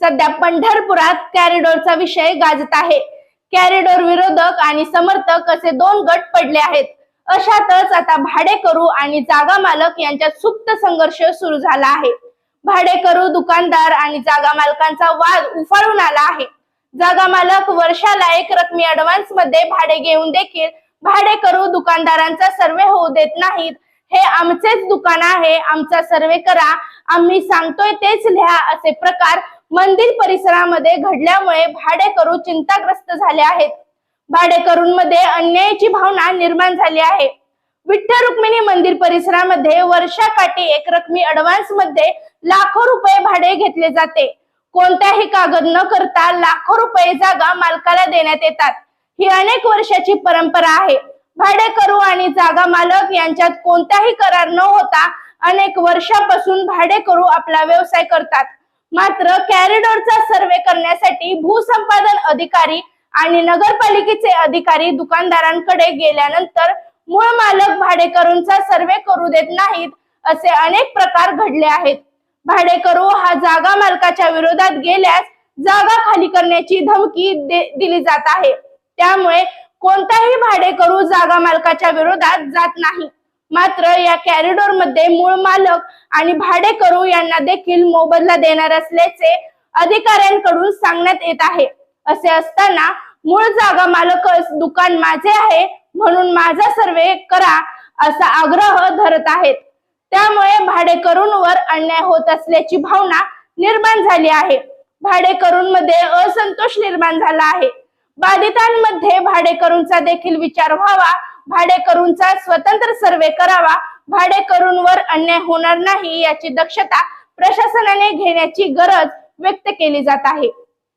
सध्या पंढरपुरात कॅरिडोरचा विषय गाजत आहे. कॅरिडोर विरोधक आणि समर्थक असे दोन गट पडले आहेत. अशातच आता भाडेकरू आणि जागा मालक यांच्यात सुप्त संघर्ष सुरू झाला आहे. भाडेकरू दुकानदार आणि जागा मालकांचा वाद उफाळून आला आहे. जागा मालक वर्षाला एक रकमी ऍडव्हान्समध्ये भाडे घेऊन देखील भाडेकरू दुकानदारांचा सर्वे होऊ देत नाहीत. हे आमचेच दुकान आहे आमचा सर्वे करा. आम्ही सांगतोय तेच लिहा असे प्रकार मंदिर परिसरामध्ये घडल्यामुळे भाडेकरू चिंताग्रस्त झाले आहेत. भाडेकरूंमध्ये अन्यायाची भावना निर्माण झाली आहे. विठ्ठल रुक्मिणी मंदिर परिसरामध्ये वर्षाकाठी एक रकमी अडवान्समध्ये लाखो रुपये भाडे घेतले जाते. कोणताही कागद न करता लाखो रुपये जागा मालकाला देण्यात येतात. ही अनेक वर्षाची परंपरा आहे. भाडेकरू आणि जागा मालक यांच्यात कोणताही करार न होता अनेक वर्षापासून भाडेकरू आपला व्यवसाय करतात. मात्र कॅरिडोरचा सर्वे करण्यासाठी भूसंपादन अधिकारी आणि नगरपालिकेचे अधिकारी दुकानदारांकडे गेल्यानंतर मूळ मालक भाडेकरूंचा सर्वे करू देत नाहीत असे अनेक प्रकार घडले आहेत. भाडेकरू हा जागा मालकाच्या विरोधात गेल्यास जागा खाली करण्याची धमकी दिली जात आहे. त्यामुळे कोणताही भाडेकरू जागा मालकाच्या विरोधात जात नाही. मात्र या कॅरिडोरमध्ये मूळ मालक आणि भाडेकरू यांना देखील मोबदला देणार असल्याचे अधिकाऱ्यांकडून सांगण्यात येत आहे. असे असताना मूळ जागा मालकच दुकान माझे आहे म्हणून माझा सर्वे करा असा आग्रह धरत आहेत. त्यामुळे भाडेकरूंवर अन्याय होत असल्याची भावना निर्माण झाली आहे. भाडेकरूंमध्ये असंतोष निर्माण झाला आहे. बाधितांमध्ये भाडेकरूंचा देखील विचार व्हावा भाडेकरूंचा स्वतंत्र सर्वे करावा भाडेकरूंवर अन्याय होणार नाही याची दक्षता प्रशासनाने घेण्याची गरज व्यक्त केली जात आहे.